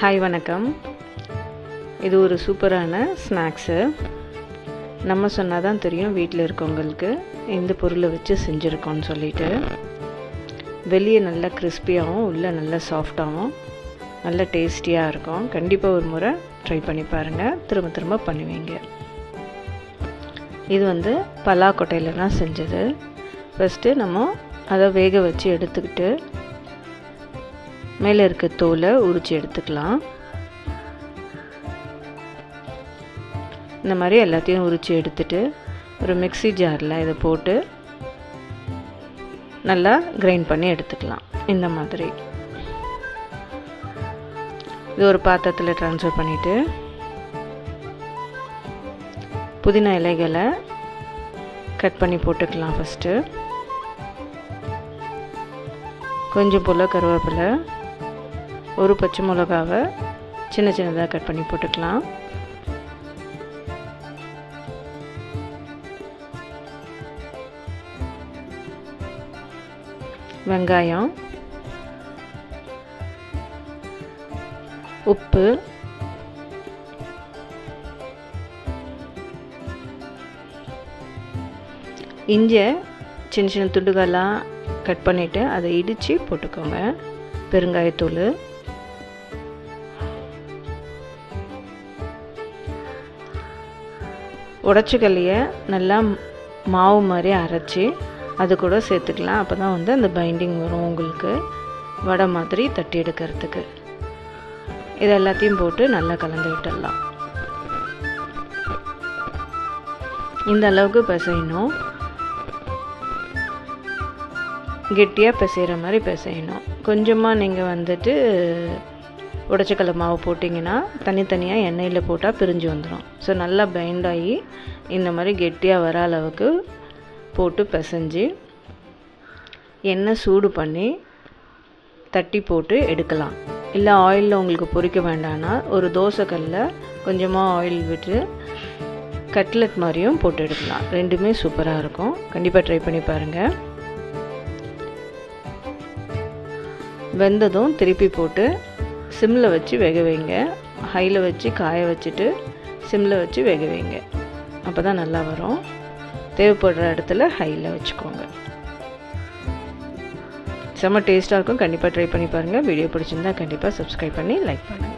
Hi வணக்கம். இது ஒரு சூப்பரான ஸ்நாக்ஸு. நம்ம சொன்னால் தான் தெரியும் வீட்டில் இருக்கவங்களுக்கு இந்த பொருளை வச்சு செஞ்சுருக்கோன்னு சொல்லிட்டு. வெளியே நல்லா கிறிஸ்பியாகவும் உள்ளே நல்லா சாஃப்டாகவும் நல்ல டேஸ்டியாக இருக்கும். கண்டிப்பாக ஒரு முறை ட்ரை பண்ணி பாருங்கள் திரும்ப திரும்ப பண்ணுவீங்க. இது வந்து பலாக்கொட்டையில் தான் செஞ்சது. ஃபஸ்ட்டு நம்ம அதை வேக வச்சு எடுத்துக்கிட்டு மேலே இருக்க தோலை உரித்து எடுத்துக்கலாம். இந்த மாதிரி எல்லாத்தையும் உரித்து எடுத்துட்டு ஒரு மிக்ஸி ஜாரில் இதை போட்டு நல்லா கிரைண்ட் பண்ணி எடுத்துக்கலாம். இந்த மாதிரி. இது ஒரு பாத்திரத்தில் ட்ரான்ஸ்ஃபர் பண்ணிவிட்டு புதினா இலைகளை கட் பண்ணி போட்டுக்கலாம் ஃபஸ்ட்டு கொஞ்சம் போல் கருவேப்பிலை ஒரு பச்சை மிளகாவை சின்ன சின்னதாக கட் பண்ணி போட்டுக்கலாம். வெங்காயம் உப்பு இஞ்சை சின்ன சின்ன துண்டுகளாக கட் பண்ணிவிட்டு அதை இடித்து போட்டுக்கோங்க. பெருங்காயத்தூள் உடச்சிக்கல்லையை நல்லா மாவு மாதிரி அரைச்சி அது கூட சேர்த்துக்கலாம். அப்போ தான் வந்து அந்த பைண்டிங் வரும் உங்களுக்கு. வடை மாதிரி தட்டி எடுக்கிறதுக்கு. இது எல்லாத்தையும் போட்டு நல்லா கலந்து விட்டுடலாம். இந்த அளவுக்கு பிசையணும். கெட்டியாக பிசைகிற மாதிரி பிசையணும். கொஞ்சமாக நீங்கள் வந்துட்டு உடச்சக்கல்ல மாவு போட்டிங்கன்னா தனித்தனியாக எண்ணெயில் போட்டால் பிரிஞ்சு வந்துடும் ஸோ நல்லா பைண்ட் ஆகி இந்த மாதிரி கெட்டியாக வர அளவுக்கு போட்டு பிசைஞ்சு எண்ணெய் சூடு பண்ணி தட்டி போட்டு எடுக்கலாம். இல்லை ஆயிலில் உங்களுக்கு பொறிக்க வேண்டாம்னா ஒரு தோசைக்கல்லில் கொஞ்சமாக ஆயில் விட்டு கட்லெட் மாதிரியும் போட்டு எடுக்கலாம். ரெண்டுமே சூப்பராக இருக்கும். கண்டிப்பாக ட்ரை பண்ணி பாருங்கள் வெந்ததும் திருப்பி போட்டு சிம்மில் வச்சு வேக வைங்க. ஹையில் வச்சு காய வச்சுட்டு சிம்மில் வச்சு வேக வைங்க. அப்போ தான் நல்லா வரும். தேவைப்படுற இடத்துல ஹையில் வச்சுக்கோங்க. செம்ம டேஸ்ட்டாக இருக்கும். கண்டிப்பாக ட்ரை பண்ணி பாருங்கள் வீடியோ பிடிச்சிருந்தா கண்டிப்பாக சப்ஸ்கிரைப் பண்ணி லைக் பண்ணுங்கள்